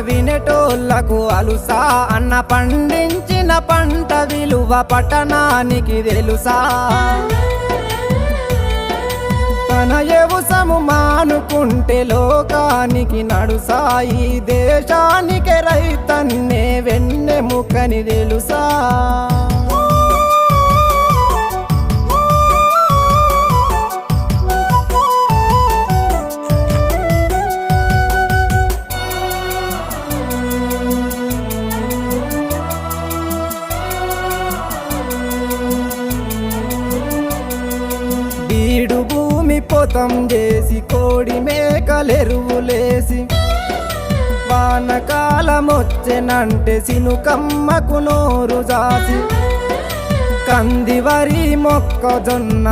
వినేటోళ్ళకు అలుసా అన్న పండించిన పంట విలువ పట్టణానికి తెలుసా తన మానుకుంటే లోకానికి నడుసాయి దేశానికి రైతన్నే వెన్నెముకని తెలుసా గోతం చేసి కోడి మేకలెరువులేసి వానకాలమొచ్చెనంటే సినుకమ్మకు నోరు జాసి కంది వరి మొక్కజొన్న